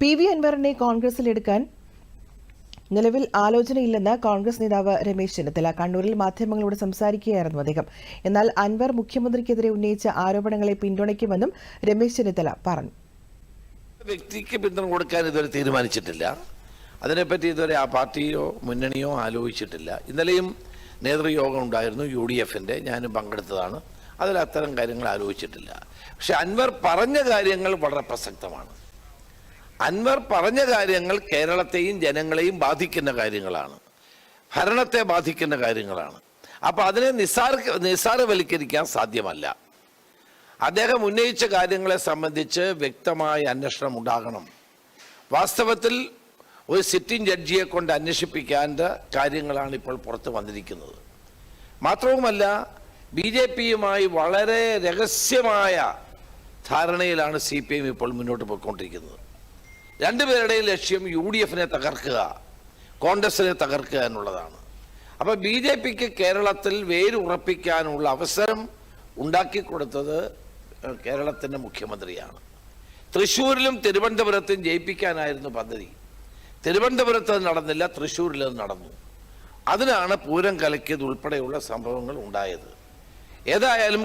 P V അൻവറിനെ കോൺഗ്രസിലെടുക്കാൻ നിലവിൽ ആലോചനയില്ലെന്ന് കോൺഗ്രസ് നേതാവ് രമേശ് ചെന്നിത്തല. കണ്ണൂരിൽ മാധ്യമങ്ങളോട് സംസാരിക്കുകയായിരുന്നു അദ്ദേഹം. എന്നാൽ അൻവർ മുഖ്യമന്ത്രിക്കെതിരെ ഉന്നയിച്ച ആരോപണങ്ങളെ പിന്തുണയ്ക്കുമെന്നും രമേശ് ചെന്നിത്തല പറഞ്ഞു. വ്യക്തിക്ക് പിന്തുണ കൊടുക്കാൻ ഇതുവരെ തീരുമാനിച്ചിട്ടില്ല. അതിനെപ്പറ്റി ഇതുവരെ ആ പാർട്ടിയോ മുന്നണിയോ ആലോചിച്ചിട്ടില്ല. ഇന്നലെയും നേതൃയോഗം ഉണ്ടായിരുന്നു യു ഡി എഫിന്റെ ഞാനും പങ്കെടുത്തതാണ്. അതിൽ അത്തരം കാര്യങ്ങൾ ആലോചിച്ചിട്ടില്ല. പക്ഷെ അൻവർ പറഞ്ഞ കാര്യങ്ങൾ വളരെ പ്രസക്തമാണ്. അൻവർ പറഞ്ഞ കാര്യങ്ങൾ കേരളത്തെയും ജനങ്ങളെയും ബാധിക്കുന്ന കാര്യങ്ങളാണ്. ഭരണത്തെ ബാധിക്കുന്ന കാര്യങ്ങളാണ്. അപ്പോൾ അതിനെ നിസ്സാര നിസ്സാരവൽക്കരിക്കാൻ സാധ്യമല്ല. അദ്ദേഹം ഉന്നയിച്ച കാര്യങ്ങളെ സംബന്ധിച്ച് വ്യക്തമായ അന്വേഷണം ഉണ്ടാകണം. വാസ്തവത്തിൽ ഒരു സിറ്റിംഗ് ജഡ്ജിയെ കൊണ്ട് അന്വേഷിപ്പിക്കേണ്ട കാര്യങ്ങളാണ് ഇപ്പോൾ പുറത്ത് വന്നിരിക്കുന്നത്. മാത്രവുമല്ല ബി ജെ പിയുമായി വളരെ രഹസ്യമായ ധാരണയിലാണ് സി പി എം ഇപ്പോൾ മുന്നോട്ട് പോയിക്കൊണ്ടിരിക്കുന്നത്. രണ്ടുപേരുടെയും ലക്ഷ്യം യു ഡി എഫിനെ തകർക്കുക കോൺഗ്രസിനെ തകർക്കുക എന്നുള്ളതാണ്. അപ്പോൾ ബി ജെ പിക്ക് കേരളത്തിൽ വേരുറപ്പിക്കാനുള്ള അവസരം ഉണ്ടാക്കി കൊടുത്തത് കേരളത്തിന്റെ മുഖ്യമന്ത്രിയാണ്. തൃശ്ശൂരിലും തിരുവനന്തപുരത്തും ജയിപ്പിക്കാനായിരുന്നു പദ്ധതി. തിരുവനന്തപുരത്ത് അത് നടന്നില്ല തൃശ്ശൂരിൽ അത് നടന്നു. അതിനാണ് പൂരം കലക്കിയത് ഉൾപ്പെടെയുള്ള സംഭവങ്ങൾ ഉണ്ടായത്. ഏതായാലും